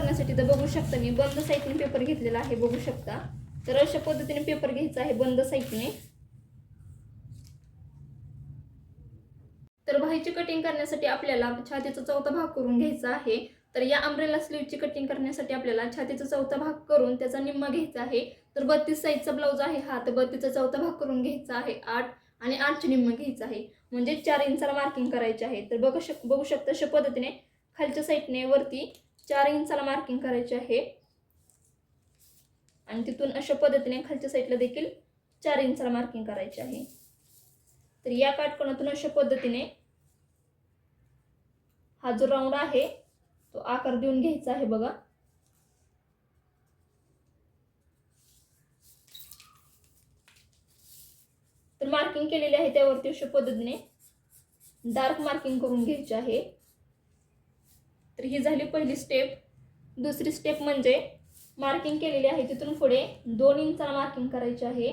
करण्यासाठी तर बघू शकता मी. बंद साईटने पेपर घेतलेला आहे बघू शकता. तर अशा पद्धतीने पेपर घ्यायचा आहे बंद साईटने तर बाहीची कटिंग करण्यासाठी आपल्याला छातीचा चौथा भाग करून घ्यायचा आहे. तर या अम्ब्रेला स्लीवची कटिंग करण्यासाठी आपल्याला छातीचा चौथा भाग करून त्याचा निम्मा घ्यायचा आहे. तर बत्तीस साईजचा ब्लाऊज आहे हा तर बत्तीसचा चौथा भाग करून घ्यायचा आहे आठ आणि आठचे निम्म घ्यायचं आहे. म्हणजे चार इंचाला मार्किंग करायचे आहे. तर बघू शक बघू शकता अशा पद्धतीने खालच्या साईडने वरती चार इंचाला मार्किंग करायचे आहे. आणि तिथून अशा पद्धतीने खालच्या साईडला देखील चार इंचाला मार्किंग करायचे आहे. तर या काटकोनातून अशा पद्धतीने हा जो राऊंड आहे तो आकार देऊन घ्यायचा आहे बघा. तर मार्किंग केलेली आहे त्यावरती अशा पद्धतीने डार्क मार्किंग करून घ्यायचे आहे. तर ही झाली पहिली स्टेप दुसरी स्टेप म्हणजे मार्किंग केलेली आहे. तिथून पुढे दोन इंचाला मार्किंग करायची आहे.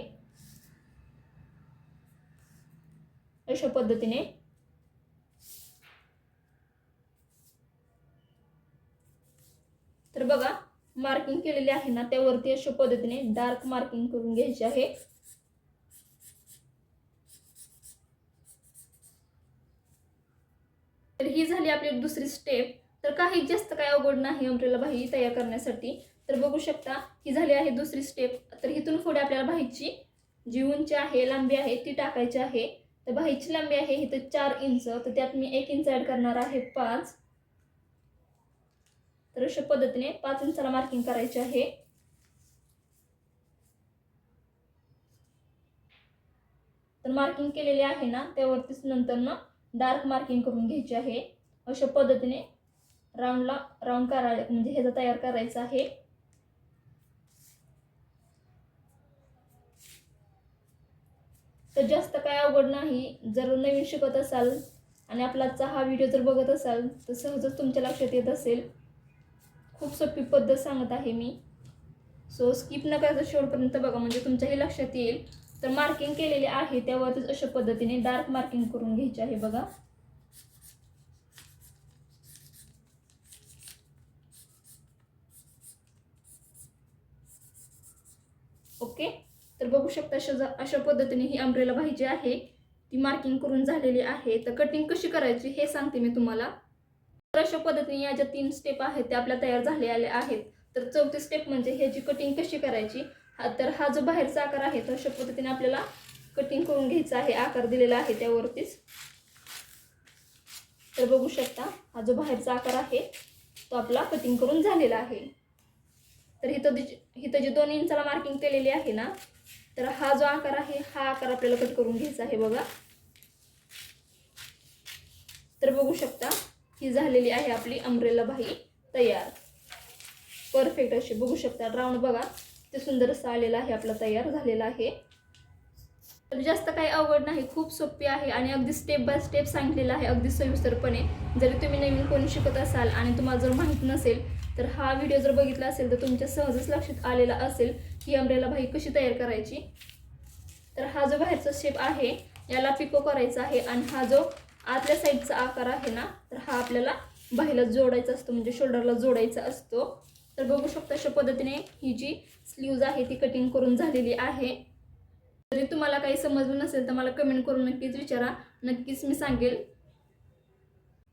अशा पद्धतीने. तर बघा मार्किंग केलेली आहे ना त्यावरती अशा पद्धतीने डार्क मार्किंग करून घ्यायची आहे. तर ही झाली आपली दुसरी स्टेप तर काही जास्त काय अवघड नाही अम्ब्रेला बाही तयार करण्यासाठी. तर बघू शकता ही झाली आहे दुसरी स्टेप तर इथून पुढे आपल्याला बाहीची जी उंची आहे लांबी आहे ती टाकायची आहे. तर बाहीची लांबी आहे इथं चार इंच. तर त्यात मी एक इंच ॲड करणार आहे पाच. तर अशा पद्धतीने पाच इंचाला मार्किंग करायचे आहे. तर मार्किंग केलेली आहे ना त्यावरतीच नंतर ना डार्क मार्किंग करून घ्यायची आहे. अशा पद्धतीने राऊंडला राऊंड करा म्हणजे ह्याचा तयार करायचा आहे. तर जास्त काय अवघड नाही जर नवीन शिकत असाल आणि आपला आजचा हा व्हिडिओ जर बघत असाल तर सहजच तुमच्या लक्षात येत असेल. खूप सोपी पद्धत सांगत आहे मी. सो स्किप न करता शेवटपर्यंत बघा म्हणजे तुमच्याही लक्षात येईल. तर मार्किंग केलेले आहे त्यावरतीच अशा पद्धतीने डार्क मार्किंग करून घ्यायचे आहे बघा. ओके? तर बघू शकता अशा अशा पद्धतीने ही अम्ब्रेला पाहिजे आहे ती मार्किंग करून झालेली आहे. तर कटिंग कशी करायची हे सांगते मी तुम्हाला. तर अशा पद्धतीने या ज्या तीन स्टेप आहेत त्या आपल्या तयार झालेल्या आहेत. तर चौथी स्टेप म्हणजे ह्याची कटिंग कशी करायची तर हा जो बाहेरचा आकार आहे तो अशा पद्धतीने आपल्याला कटिंग करून घ्यायचा आहे. आकार दिलेला आहे त्यावरतीच. तर बघू शकता हा जो बाहेरचा आकार आहे तो आपला कटिंग करून झालेला आहे. तर इथं जी- इथं जी दोन इंचाला मार्किंग केलेली आहे ना तर हा जो आकार आहे हा आकार आपल्याला कट करून घ्यायचा आहे बघा. तर बघू शकता ही झालेली आहे आपली अम्ब्रेला बाही तयार. परफेक्ट अशी. बघू शकता राऊंड बघा. ते सुंदर असं आलेलं आहे आपला तयार झालेला आहे. तर जास्त काही अवघड नाही खूप सोपी आहे आणि अगदी स्टेप बाय स्टेप सांगितलेलं आहे अगदी सविस्तरपणे. जरी तुम्ही नवीन कोणी शिकत असाल आणि तुम्हाला जर माहीत नसेल तर हा व्हिडिओ जर बघितला असेल तर तुमच्या सहजच लक्षात आलेला असेल ही अम्ब्रेला भाई कशी तयार करायची. तर हा जो बाहेरचा शेप आहे याला पिको करायचा आहे आणि हा जो आतल्या साईडचा आकार आहे ना तर हा आपल्याला बाहीला जोडायचा असतो म्हणजे शोल्डरला जोडायचा असतो. तर बघू शकता अशा पद्धतीने ही जी स्लीव्ज आहे ती कटिंग करून झालेली आहे. जरी तुम्हाला काही समजलं नसेल तर मला कमेंट करून नक्कीच विचारा. नक्कीच मी सांगेल.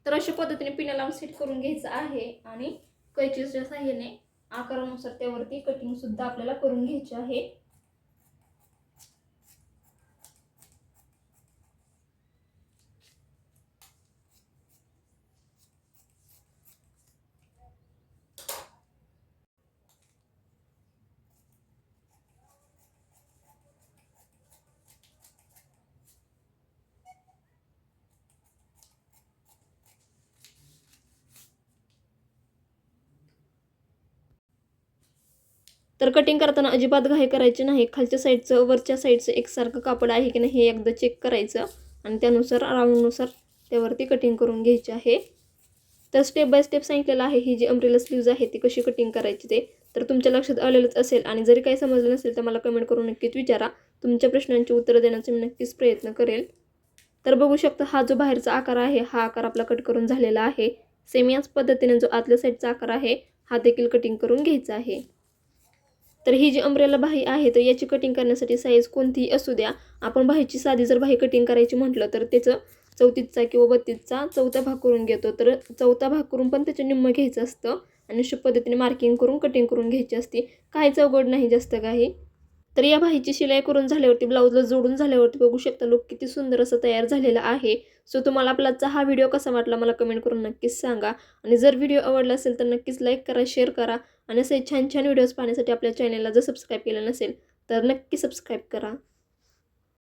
तर अशा पद्धतीने पिण्या लावून सेट करून घ्यायचं आहे आणि कैचीच्या साह्याने आकारानुसार त्यावरती कटिंग सुद्धा आपल्याला करून घ्यायची आहे. तर कटिंग करताना अजिबात घाई करायची नाही. खालच्या साईडचं वरच्या साईडचं एकसारखं कापड आहे की नाही हे एकदा चेक करायचं आणि त्यानुसार राऊंडनुसार त्यावरती कटिंग करून घ्यायची आहे. तर स्टेप बाय स्टेप सांगितलेलं आहे ही जी अम्ब्रेला स्लीव्ज आहे ती कशी कटिंग करायची ते. तर तुमच्या लक्षात आलेलंच असेल आणि जरी काही समजलं नसेल तर मला कमेंट करून नक्कीच विचारा. तुमच्या प्रश्नांची उत्तरं देण्याचा मी नक्कीच प्रयत्न करेल. तर बघू शकता हा जो बाहेरचा आकार आहे हा आकार आपला कट करून झालेला आहे. सेम याच पद्धतीने जो आतल्या साईडचा आकार आहे हा देखील कटिंग करून घ्यायचा आहे. तर ही जी अम्ब्रेला बाही आहे तर याची कटिंग करण्यासाठी साईज कोणतीही असू द्या. आपण बाहीची साधी जर बाही कटिंग करायची म्हटलं तर त्याचं चौतीसचा किंवा बत्तीसचा चौथा भाग करून घेतो. तर चौथा भाग करून पण त्याचं निम्म घ्यायचं असतं आणि अशा पद्धतीने मार्किंग करून कटिंग करून घ्यायची असते. काहीच अवघड नाही जास्त काही. तर या बाहीची शिलाई करून झाल्यावरती ब्लाऊजला जोडून झाल्यावरती बघू शकता लोक किती सुंदर असं तयार झालेला आहे. सो तुम्हाला आपला आजचा हा व्हिडिओ कसा वाटला मला कमेंट करून नक्कीच सांगा. आणि जर व्हिडिओ आवडला असेल तर नक्कीच लाईक करा शेअर करा. आणि असे छान छान व्हिडिओज पाहण्यासाठी आपल्या चॅनलला जर सबस्क्राईब केलं नसेल तर नक्की सबस्क्राईब करा.